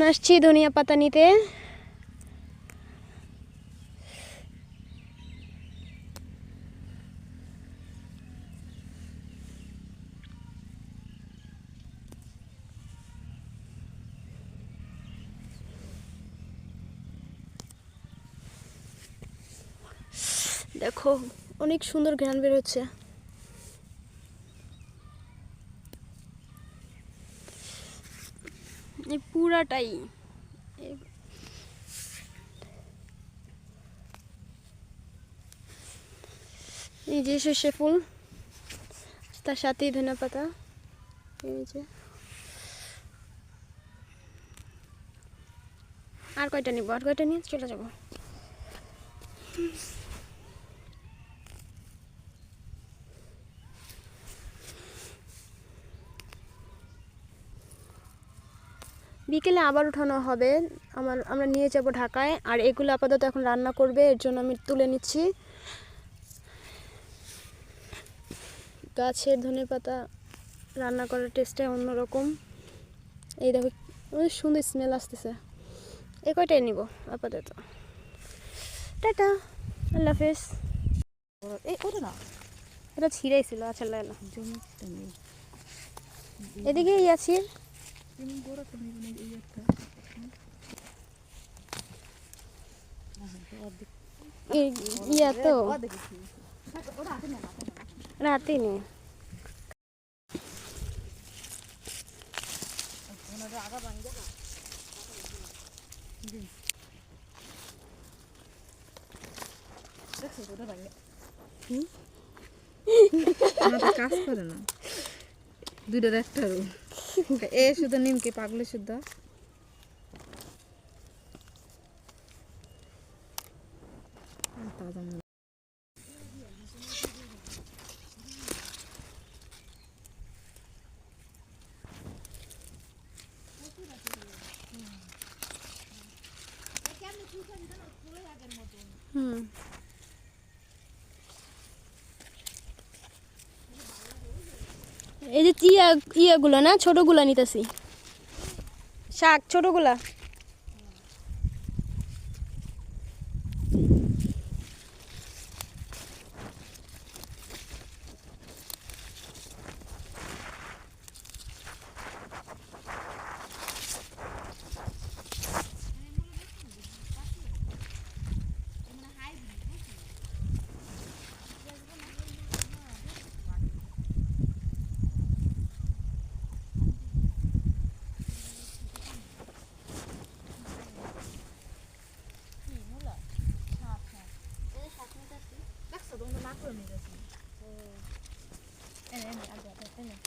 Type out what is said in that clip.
এখন আসছি ধনিয়া পাতা নিতে। দেখো অনেক সুন্দর ঘ্রাণ বেরোচ্ছে এই পুরাটাই। এই- যে সর্ষে ফুল, তার সাথেই ধনে পাতা, এই যে। আর কয়টা নিব? আর কয়টা নিয়ে চলে যাব? বিকেলে আবার উঠানো হবে। আমার আমরা নিয়ে যাব ঢাকায়। আর এগুলো আপাতত এখন রান্না করবে এর জন্য আমি তুলে নিচ্ছি। গাছের ধনে পাতা রান্না করার টেস্টটা অন্যরকম। এই দেখো অনেক সুন্দর স্মেল আসতেছে। এ কয়টাই নিব আপাতত? টাটা আল্লাহ হাফেজ। এই ওটা না। এটা ছিঁড়াইছিল আচ্ছা লাগল জমিটা নেই। এদিকে ইয়াছি বড় তো নেই মানে এই একটা ইয়া তো না রাতে মাথা কাজ করে না দুইটার একটা রুম এ শুধু নিমকে পাগলে শুদ্ধ তাজা মনে হুম এই যে ইয়া ইয়াগুলো না ছোটগুলা নিতেছি। শাক ছোটগুলা? อันเดียวเส้นหนึ่ง